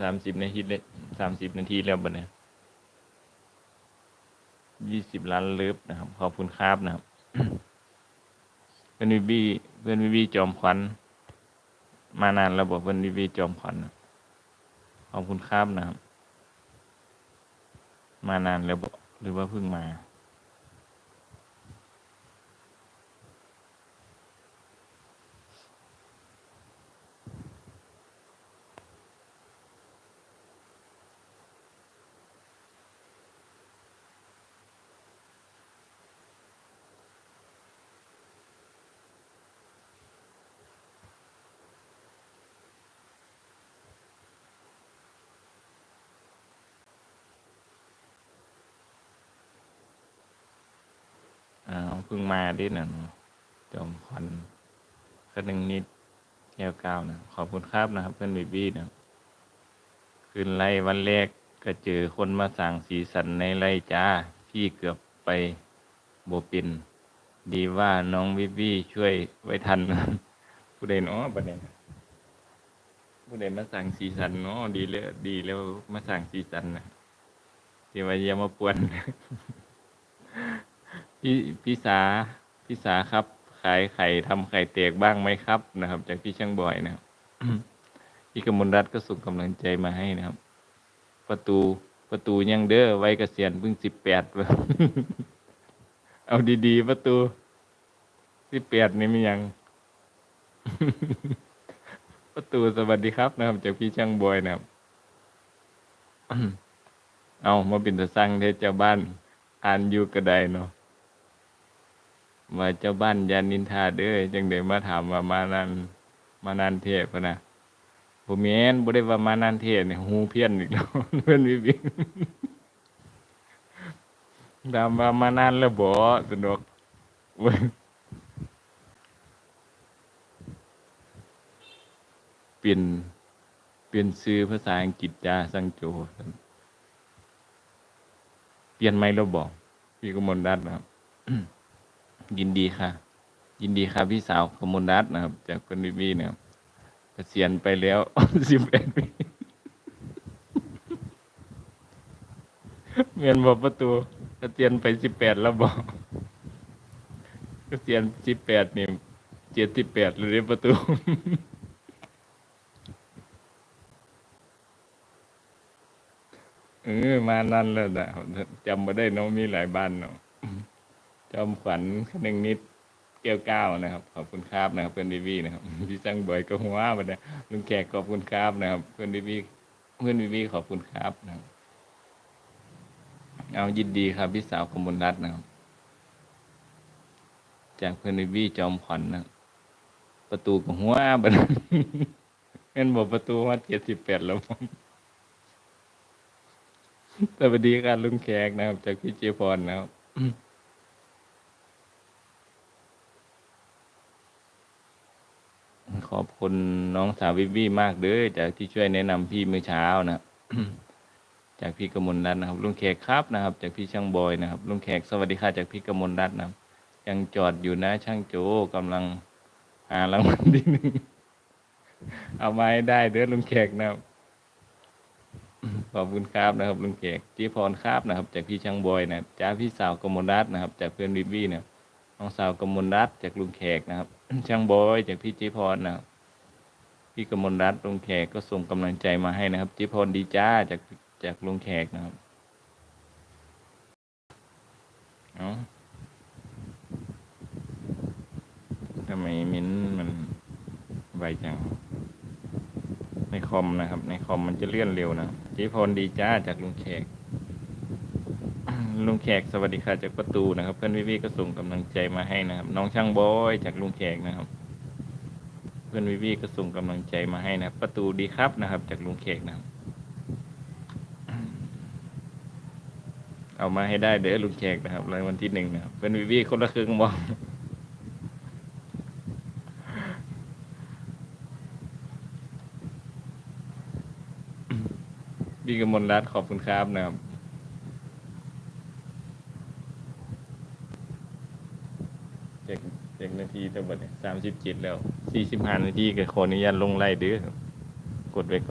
สามสิบนาทีเลยสามสิบนาทีแล้วบัดเนี่ยยี่สิบล้านเลิฟนะครับ ขอบคุณครับนะครับ เพื่อนวิบีเพื่อนวิบีจอมขวัญมานานแล้วบอกเพื่อนวิบีจอมขวัญขอบคุณครับนะครับ มานานแล้วบอกหรือว่าเพิ่งมา พิ่งมาดิน่ะเนะจอมขวัญคนึงนิดแก้วกาวนะขอบคุณครับนะครับ เพื่อนบีบี้นะคืนไล่วันแรกก็เจอคนมาสั่งสีสันในไล่จ้า พี่เกือบไปโบปิน ดีว่าน้องบีบี้ช่วยไว้ทันผู้ใดเนาะประเด็นผู้ใดมาสั่งสีสันเนาะดีแล้วดีแล้วมาสั่งสีสันนะที่ว่าอย่ามาปวน พี่พี่สาพี่สาครับ ขายไข่ทำไข่แตกบ้างไหมครับนะครับ จากพี่ช่างบอยนะครับพี่กมลรัตน์ก็ส่งกำลังใจมาให้นะครับ ประตูประตูยังเด้อไว้เกษียณเพิ่งสิบแปดเอาดีๆ ประตูสิบแปดนี่มียัง ประตูสวัสดีครับนะครับ จากพี่ช่างบอยนะครับ เอามาเป็นตะสั่งเทศเจ้าบ้าน อ่านอยู่กระไดเนาะ ว่าเจ้าบ้านยานินทาเด้อจังเดมาถามว่ามานานมานานเทศปนะผมแม่นบ่ได้ว่ามานานเทศเนี่ยหูเพี้ยนอีกแล้วเพื่อนวิบิถามว่ามานานแล้วบ่สนุกเว้ยเปลี่ยนเปลี่ยนชื่อภาษาอังกฤษจ้าสังโจเปลี่ยนไหมเราบอก พี่กมลรัตน์นะครับ ยินดีค่ะ ยินดีค่ะพี่สาวกมลรัตน์นะครับ จากคนบีบีนะครับเกษียณไปแล้วสิบเอ็ดปีเมียนบอกประตูเกษียณไปสิบแปดแล้วบอกเกษียณสิบแปดนี่เจ็ดสิบแปดเลยประตูเออมานั่นแล้วนะจำมาได้น้องมีหลายบ้านเนาะ จอมขวัญคนึงนิดเก้วก้าวนะครับ ขอบคุณครับนะครับเพื่อนดีวีนะครับพี่จังบอยก็หัวมาเนี่ยลุงแขกขอบคุณครับนะครับ เพื่อนดีวีเพื่อนดีวีขอบคุณครับนะครับเอายินดีครับพี่สาวขมุลรัตน์นะครับ จากเพื่อนดีวีจอมขวัญนะประตูกับหัวบัดนั้นเงินบอกประตูว่าเจ็ดสิบแปดแล้วผมสวัสดีครับลุงแขกนะครับ จากพี่เจพรนะครับ ขอบคุณน้องสาววิวีมากเด้อจากที่ช่วยแนะนำพี่เมื่อเช้านะจากพี่กมลรัตน์นะครับลุงแขกครับนะครับ จากพี่ช่างบอยนะครับลุงแขกสวัสดีค่ะจากพี่กมลรัตน์นะครับ ยังจอดอยู่นะช่างโจกำลังหารางวัลที่หนึ่งเอามาให้ได้เด้อลุงแขกนะครับขอบคุณครับนะครับลุงเกกจีพรครับนะครับ จากพี่ช่างบอยนะครับจ้าพี่สาวกมลรัตน์นะครับ จากเพื่อนวิบี้นะครับ น้องสาวกมลรัตจากลุงแขกนะครับ ช่างบอยจากพี่จีพรนะครับ พี่กมลรัตลุงแขกก็ส่งกำลังใจมาให้นะครับจีพรดีจ้าจากจากลุงแขกนะครับเอาทำไมมิ้นมันไวจัง ในคอมนะครับ ในคอมมันจะเลื่อนเร็วนะจีพรดีจ้าจากลุงแขก ลุงแขกสวัสดีค่ะจากประตูนะครับ เพื่อนวิวีก็ส่งกำลังใจมาให้นะครับ น้องช่างบอยจากลุงแขกนะครับ เพื่อนวิวีก็ส่งกำลังใจมาให้นะครับ ประตูดีครับนะครับ จากลุงแขกนะครับ เอามาให้ได้เด้อลุงแขกนะครับรายวันที่หนึ่งนะครับ เพื่อนวิวีคนละครึ่งมองพี่กมลรัตน์ขอบคุณครับนะครับ จ็ดเจ็ดนาทีตัวบัดสามสิบเจ็ดแล้วสี่สิบห้านาทีก็ขออนุญาตลงไล่เด้อกดไว้ก่อน